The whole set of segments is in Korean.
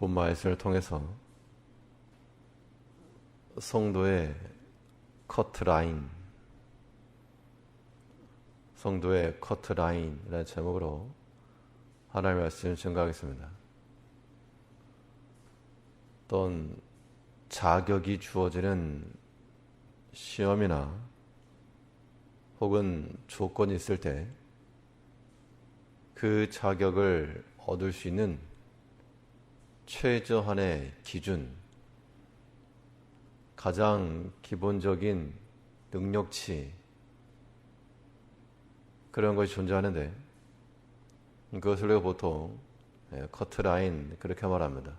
본마이스를 통해서 성도의 커트라인, 성도의 커트라인이라는 제목으로 하나님의 말씀을 증거하겠습니다. 어떤 자격이 주어지는 시험이나 혹은 조건이 있을 때 그 자격을 얻을 수 있는 최저한의 기준, 가장 기본적인 능력치, 그런 것이 존재하는데, 그것을 우리가 보통 예, 커트라인, 그렇게 말합니다.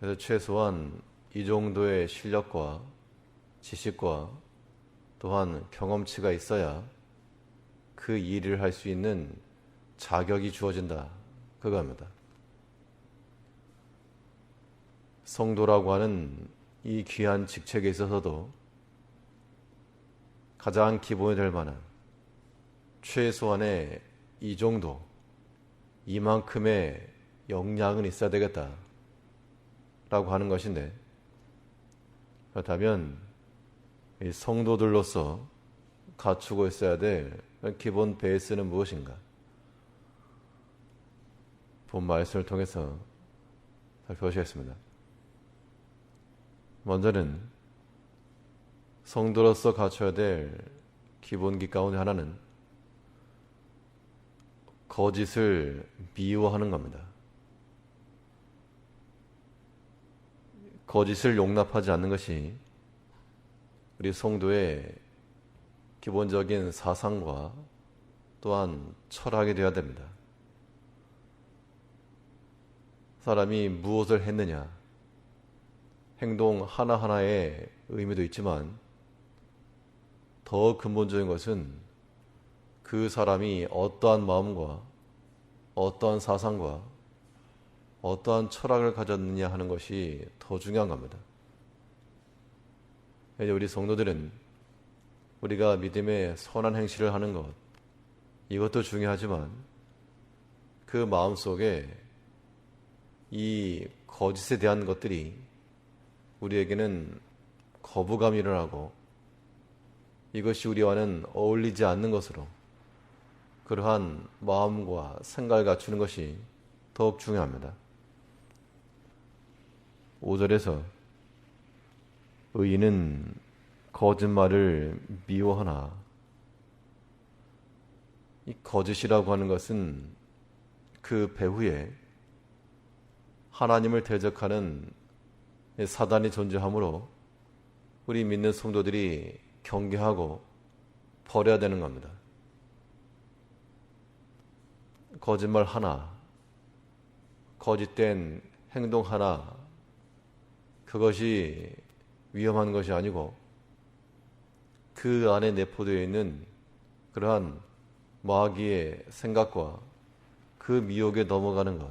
그래서 최소한 이 정도의 실력과 지식과 또한 경험치가 있어야 그 일을 할 수 있는 자격이 주어진다. 그겁니다. 성도라고 하는 이 귀한 직책에 있어서도 가장 기본이 될 만한 최소한의 이 정도, 이만큼의 역량은 있어야 되겠다. 라고 하는 것인데, 그렇다면, 이 성도들로서 갖추고 있어야 될 기본 베이스는 무엇인가? 본 말씀을 통해서 살펴보시겠습니다. 먼저는 성도로서 갖춰야 될 기본기 가운데 하나는 거짓을 미워하는 겁니다. 거짓을 용납하지 않는 것이 우리 성도의 기본적인 사상과 또한 철학이 되어야 됩니다. 사람이 무엇을 했느냐, 행동 하나하나의 의미도 있지만 더 근본적인 것은 그 사람이 어떠한 마음과 어떠한 사상과 어떠한 철학을 가졌느냐 하는 것이 더 중요한 겁니다. 우리 성도들은 우리가 믿음의 선한 행실을 하는 것, 이것도 중요하지만 그 마음 속에 이 거짓에 대한 것들이 우리에게는 거부감이 일어나고 이것이 우리와는 어울리지 않는 것으로 그러한 마음과 생각을 갖추는 것이 더욱 중요합니다. 5절에서 의인은 거짓말을 미워하나 이 거짓이라고 하는 것은 그 배후에 하나님을 대적하는 사단이 존재하므로 우리 믿는 성도들이 경계하고 버려야 되는 겁니다. 거짓말 하나, 거짓된 행동 하나, 그것이 위험한 것이 아니고 그 안에 내포되어 있는 그러한 마귀의 생각과 그 미혹에 넘어가는 것,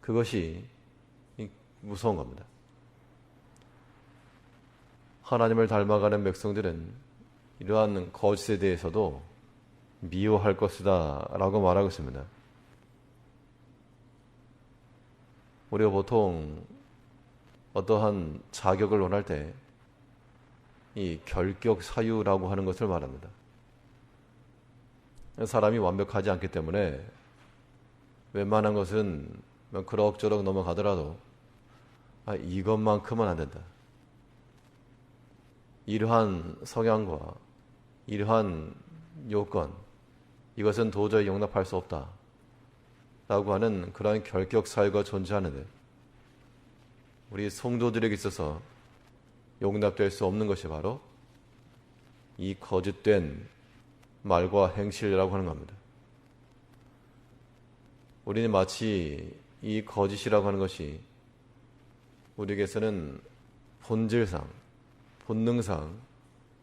그것이 무서운 겁니다. 하나님을 닮아가는 백성들은 이러한 거짓에 대해서도 미워할 것이다 라고 말하고 있습니다. 우리가 보통 어떠한 자격을 원할 때 이 결격 사유라고 하는 것을 말합니다. 사람이 완벽하지 않기 때문에 웬만한 것은 그럭저럭 넘어가더라도 아, 이것만큼은 안 된다. 이러한 성향과 이러한 요건, 이것은 도저히 용납할 수 없다. 라고 하는 그러한 결격 사유가 존재하는데, 우리 성도들에게 있어서 용납될 수 없는 것이 바로 이 거짓된 말과 행실이라고 하는 겁니다. 우리는 마치 이 거짓이라고 하는 것이 우리에게서는 본질상, 본능상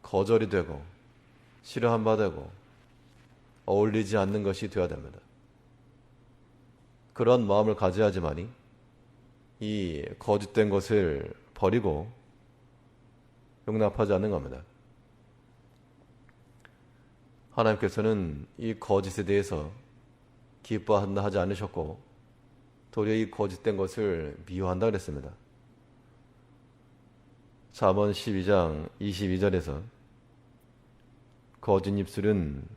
거절이 되고 싫어한 바 되고 어울리지 않는 것이 되어야 됩니다. 그런 마음을 가져야지만이 이 거짓된 것을 버리고 용납하지 않는 겁니다. 하나님께서는 이 거짓에 대해서 기뻐한다 하지 않으셨고 도리어 이 거짓된 것을 미워한다 그랬습니다. 잠언 12장 22절에서 거짓 입술은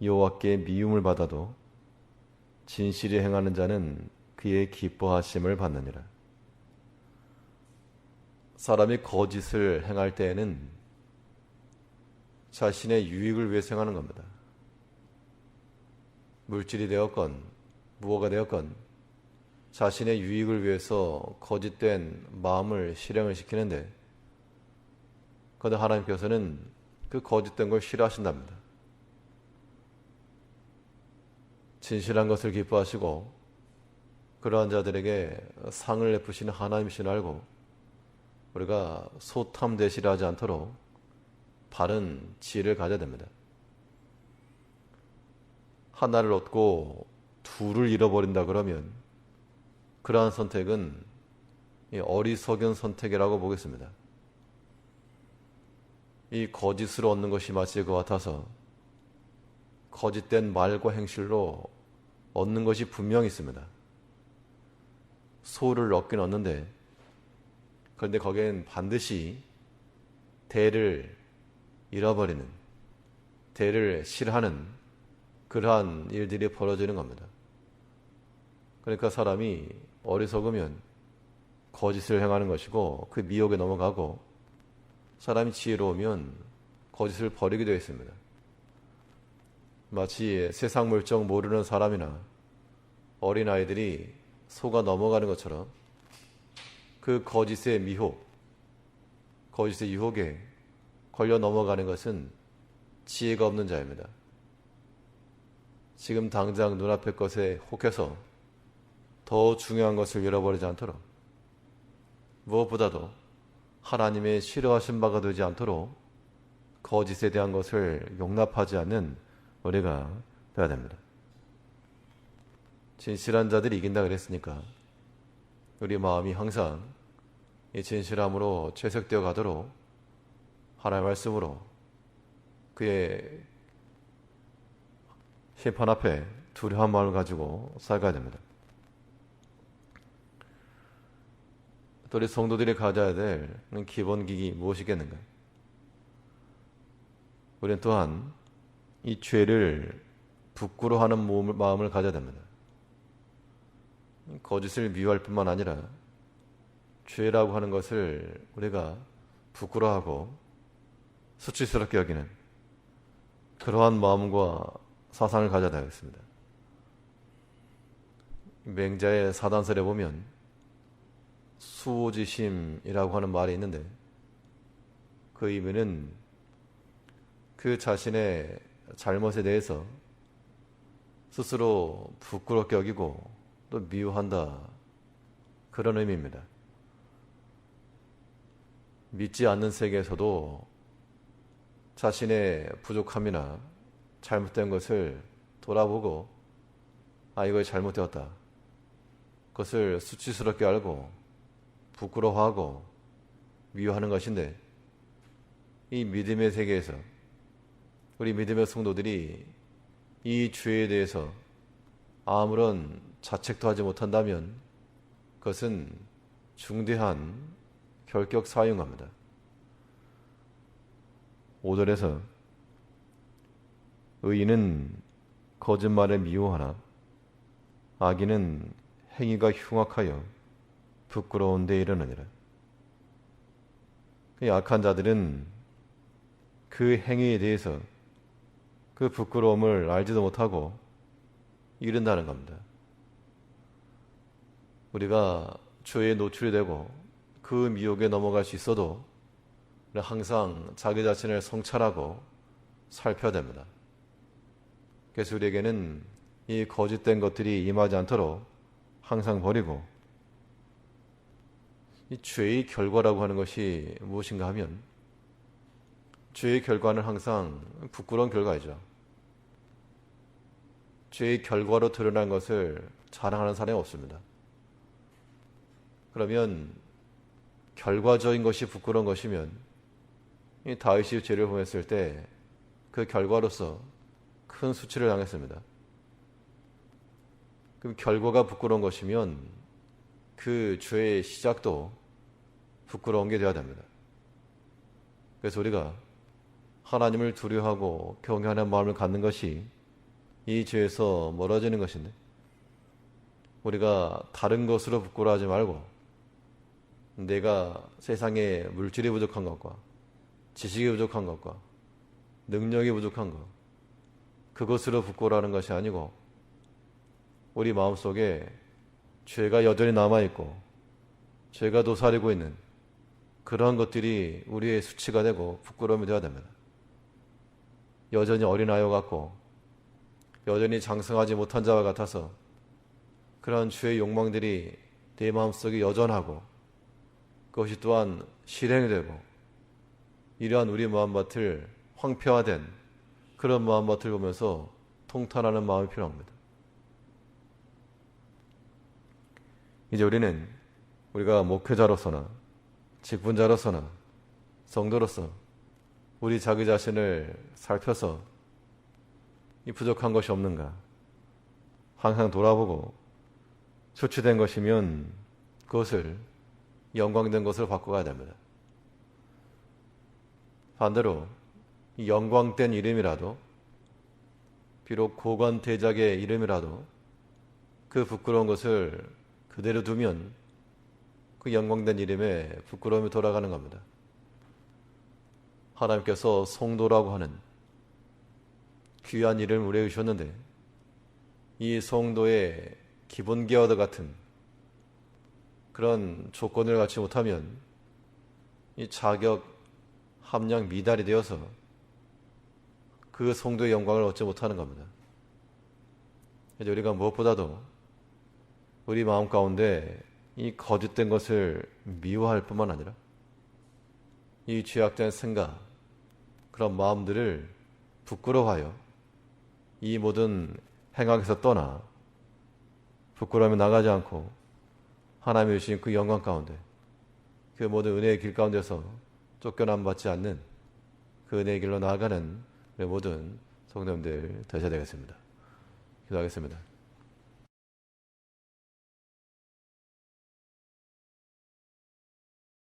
여호와께 미움을 받아도 진실이 행하는 자는 그의 기뻐하심을 받느니라. 사람이 거짓을 행할 때에는 자신의 유익을 위해서 행하는 겁니다. 물질이 되었건 무엇가 되었건 자신의 유익을 위해서 거짓된 마음을 실행을 시키는데 그런데 하나님께서는 그 거짓된 걸 싫어하신답니다. 진실한 것을 기뻐하시고 그러한 자들에게 상을 내푸시는 하나님이신 알고 우리가 소탐대시를 하지 않도록 바른 지혜를 가져야 됩니다. 하나를 얻고 둘을 잃어버린다 그러면 그러한 선택은 어리석은 선택이라고 보겠습니다. 이 거짓을 얻는 것이 마치 그 같아서 거짓된 말과 행실로 얻는 것이 분명히 있습니다. 소를 얻긴 얻는데 그런데 거기엔 반드시 대를 잃어버리는 대를 싫어하는 그러한 일들이 벌어지는 겁니다. 그러니까 사람이 어리석으면 거짓을 행하는 것이고 그 미혹에 넘어가고 사람이 지혜로우면 거짓을 버리게 되어 있습니다. 마치 세상 물정 모르는 사람이나 어린 아이들이 속아 넘어가는 것처럼 그 거짓의 미혹, 거짓의 유혹에 걸려 넘어가는 것은 지혜가 없는 자입니다. 지금 당장 눈앞의 것에 혹해서 더 중요한 것을 잃어버리지 않도록 무엇보다도 하나님의 싫어하신 바가 되지 않도록 거짓에 대한 것을 용납하지 않는 우리가 되어야 됩니다. 진실한 자들이 이긴다 그랬으니까 우리 마음이 항상 이 진실함으로 채색되어 가도록 하나님의 말씀으로 그의 심판 앞에 두려운 마음을 가지고 살아가야 됩니다. 또 우리 성도들이 가져야 될 기본 기기 무엇이겠는가? 우리는 또한 이 죄를 부끄러워하는 마음을 가져야 됩니다. 거짓을 미워할 뿐만 아니라 죄라고 하는 것을 우리가 부끄러워하고 수치스럽게 여기는 그러한 마음과 사상을 가져야 되겠습니다. 맹자의 사단설에 보면 수호지심이라고 하는 말이 있는데 그 의미는 그 자신의 잘못에 대해서 스스로 부끄럽게 여기고 또 미워한다. 그런 의미입니다. 믿지 않는 세계에서도 자신의 부족함이나 잘못된 것을 돌아보고 아 이거 잘못되었다. 그것을 수치스럽게 알고 부끄러워하고 미워하는 것인데 이 믿음의 세계에서 우리 믿음의 성도들이 이 죄에 대해서 아무런 자책도 하지 못한다면 그것은 중대한 결격 사용합니다. 5절에서 의인은 거짓말을 미워하나 악인은 행위가 흉악하여 부끄러운 데 이르느니라. 그 약한 자들은 그 행위에 대해서 그 부끄러움을 알지도 못하고 이른다는 겁니다. 우리가 죄에 노출이 되고 그 미혹에 넘어갈 수 있어도 항상 자기 자신을 성찰하고 살펴야 됩니다. 그래서 우리에게는 이 거짓된 것들이 임하지 않도록 항상 버리고 이 죄의 결과라고 하는 것이 무엇인가 하면 죄의 결과는 항상 부끄러운 결과이죠. 죄의 결과로 드러난 것을 자랑하는 사람이 없습니다. 그러면 결과적인 것이 부끄러운 것이면 이 다윗이 죄를 범했을 때 그 결과로서 큰 수치를 당했습니다. 그럼 결과가 부끄러운 것이면 그 죄의 시작도 부끄러운 게 되어야 됩니다. 그래서 우리가 하나님을 두려워하고 경외하는 마음을 갖는 것이 이 죄에서 멀어지는 것인데 우리가 다른 것으로 부끄러워하지 말고 내가 세상에 물질이 부족한 것과 지식이 부족한 것과 능력이 부족한 것 그것으로 부끄러워하는 것이 아니고 우리 마음속에 죄가 여전히 남아있고 죄가 도사리고 있는 그러한 것들이 우리의 수치가 되고 부끄러움이 되어야 됩니다. 여전히 어린아이와 같고 여전히 장성하지 못한 자와 같아서 그런 죄의 욕망들이 내 마음속에 여전하고 그것이 또한 실행이 되고 이러한 우리 마음밭을 황폐화된 그런 마음밭을 보면서 통탄하는 마음이 필요합니다. 이제 우리는 우리가 목회자로서나 직분자로서나 성도로서 우리 자기 자신을 살펴서 이 부족한 것이 없는가 항상 돌아보고 수치된 것이면 그것을 영광된 것으로 바꿔가야 됩니다. 반대로 이 영광된 이름이라도 비록 고관 대작의 이름이라도 그 부끄러운 것을 그대로 두면 그 영광된 이름에 부끄러움이 돌아가는 겁니다. 하나님께서 성도라고 하는 귀한 이름을 우리에게 주셨는데 이 성도의 기본 계와도 같은 그런 조건을 갖지 못하면 이 자격 함량 미달이 되어서 그 성도의 영광을 얻지 못하는 겁니다. 우리가 무엇보다도 우리 마음 가운데 이 거짓된 것을 미워할 뿐만 아니라 이 죄악된 생각, 그런 마음들을 부끄러워하여 이 모든 행악에서 떠나 부끄러움에 나가지 않고 하나님이 주신 그 영광 가운데 그 모든 은혜의 길 가운데서 쫓겨남 받지 않는 그 은혜의 길로 나아가는 우리 모든 성도님들 되셔야 되겠습니다. 기도하겠습니다.